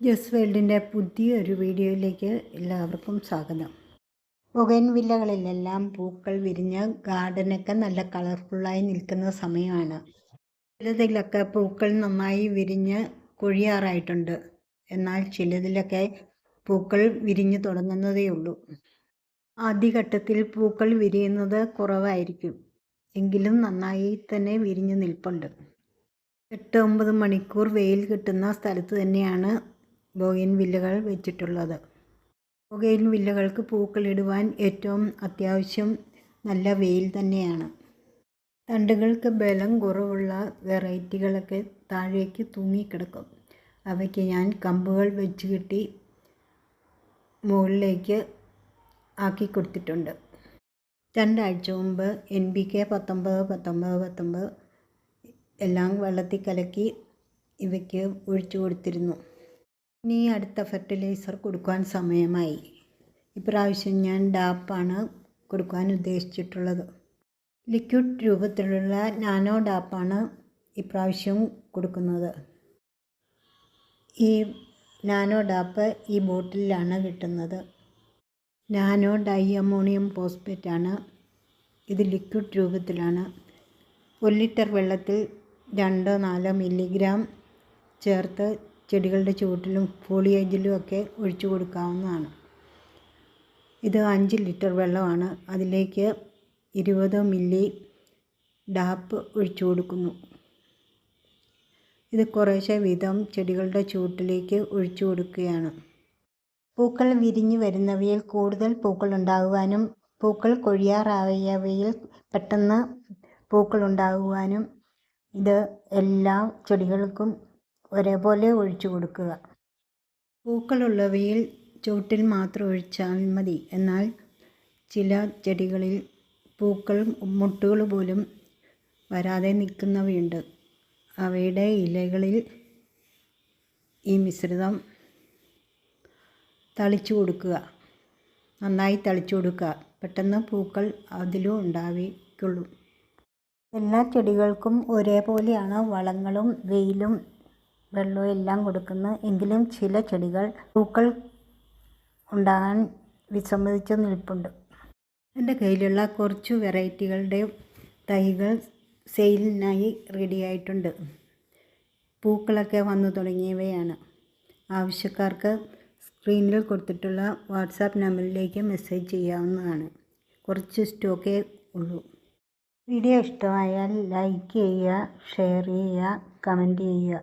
ജസ് വേൾഡിന്റെ പുതിയൊരു വീഡിയോയിലേക്ക് എല്ലാവർക്കും സ്വാഗതം. ബൊഗൈൻ വില്ലകളിലെല്ലാം പൂക്കൾ വിരിഞ്ഞ് ഗാർഡനൊക്കെ നല്ല കളർഫുള്ളായി നിൽക്കുന്ന സമയമാണ്. ചിലതിലൊക്കെ പൂക്കൾ നന്നായി വിരിഞ്ഞ് കൊഴിയാറായിട്ടുണ്ട്. എന്നാൽ ചിലതിലൊക്കെ പൂക്കൾ വിരിഞ്ഞു തുടങ്ങുന്നതേ ഉള്ളൂ. ആദ്യഘട്ടത്തിൽ പൂക്കൾ വിരിയുന്നത് കുറവായിരിക്കും. എങ്കിലും നന്നായി തന്നെ വിരിഞ്ഞു നിൽപ്പുണ്ട്. എട്ട് ഒമ്പത് മണിക്കൂർ വെയിൽ കിട്ടുന്ന സ്ഥലത്ത് തന്നെയാണ് ബോഗൈൻ വില്ലകൾ വെച്ചിട്ടുള്ളത്. ബോഗൈൻ വില്ലകൾക്ക് പൂക്കളിടുവാൻ ഏറ്റവും അത്യാവശ്യം നല്ല വെയിൽ തന്നെയാണ്. തണ്ടുകൾക്ക് ബലം കുറവുള്ള വെറൈറ്റികളൊക്കെ താഴേക്ക് തൂങ്ങിക്കിടക്കും. അവയ്ക്ക് ഞാൻ കമ്പുകൾ വെച്ച് കെട്ടി മുകളിലേക്ക് ആക്കി കൊടുത്തിട്ടുണ്ട്. രണ്ടാഴ്ച മുമ്പ് എൻ ബി കെ പത്തൊമ്പത് പത്തൊമ്പത് പത്തൊമ്പത് എല്ലാം വെള്ളത്തിൽ കലക്കി ഇവയ്ക്ക് ഒഴിച്ചു കൊടുത്തിരുന്നു. ഇനി അടുത്ത ഫെർട്ടിലൈസർ കൊടുക്കാൻ സമയമായി. ഇപ്രാവശ്യം ഞാൻ ഡാപ്പാണ് കൊടുക്കാൻ ഉദ്ദേശിച്ചിട്ടുള്ളത്. ലിക്വിഡ് രൂപത്തിലുള്ള നാനോ ഡാപ്പാണ് ഇപ്രാവശ്യം കൊടുക്കുന്നത്. ഈ നാനോ ഡാപ്പ് ഈ ബോട്ടിലാണ് കിട്ടുന്നത്. നാനോ ഡൈ അമോണിയം ആണ്. ഇത് ലിക്വിഡ് രൂപത്തിലാണ്. ഒരു ലിറ്റർ വെള്ളത്തിൽ രണ്ടോ നാലോ മില്ലിഗ്രാം ചേർത്ത് ചെടികളുടെ ചുവട്ടിലും ഫോളിയേജിലും ഒക്കെ ഒഴിച്ചു കൊടുക്കാവുന്നതാണ്. ഇത് അഞ്ച് ലിറ്റർ വെള്ളമാണ്. അതിലേക്ക് ഇരുപത് മില്ലി ഡാപ്പ് ഒഴിച്ചു കൊടുക്കുന്നു. ഇത് കുറേശ്ശെ വീതം ചെടികളുടെ ചുവട്ടിലേക്ക് ഒഴിച്ചു കൊടുക്കുകയാണ്. പൂക്കൾ വിരിഞ്ഞു വരുന്നവയിൽ കൂടുതൽ പൂക്കൾ ഉണ്ടാകുവാനും പൂക്കൾ കൊഴിയാറായവയിൽ പെട്ടെന്ന് പൂക്കൾ ഉണ്ടാകുവാനും ഇത് എല്ലാ ചെടികൾക്കും ഒരേപോലെ ഒഴിച്ചു കൊടുക്കുക. പൂക്കളുള്ളവയിൽ ചുവട്ടിൽ മാത്രം ഒഴിച്ചാൽ മതി. എന്നാൽ ചില ചെടികളിൽ പൂക്കൾ മുട്ടുകൾ പോലും വരാതെ നിൽക്കുന്നവയുണ്ട്. അവയുടെ ഇലകളിൽ ഈ മിശ്രിതം തളിച്ചു കൊടുക്കുക. നന്നായി തളിച്ചു കൊടുക്കുക. പെട്ടെന്ന് പൂക്കൾ അതിലും ഉണ്ടാവിക്കുള്ളൂ എല്ലാ ചെടികൾക്കും ഒരേപോലെയാണ് വളങ്ങളും വെയിലും വെള്ളവും എല്ലാം കൊടുക്കുന്നു. എങ്കിലും ചില ചെടികൾ പൂക്കൾ ഉണ്ടാകാൻ വിസമ്മതിച്ച് നിൽപ്പുണ്ട്. എന്റെ കയ്യിലുള്ള കുറച്ച് വെറൈറ്റികളുടെ തൈകൾ സെയിലിനായി റെഡി ആയിട്ടുണ്ട് പൂക്കളൊക്കെ വന്നു തുടങ്ങിയവയാണ്. ആവശ്യക്കാർക്ക് സ്ക്രീനിൽ കൊടുത്തിട്ടുള്ള വാട്സാപ്പ് നമ്പറിലേക്ക് മെസ്സേജ് ചെയ്യാവുന്നതാണ്. കുറച്ച് സ്റ്റോക്കേ ഉള്ളൂ. വീഡിയോ ഇഷ്ടമായാൽ ലൈക്ക് ചെയ്യുക ഷെയർ ചെയ്യുക കമന്റ് ചെയ്യുക.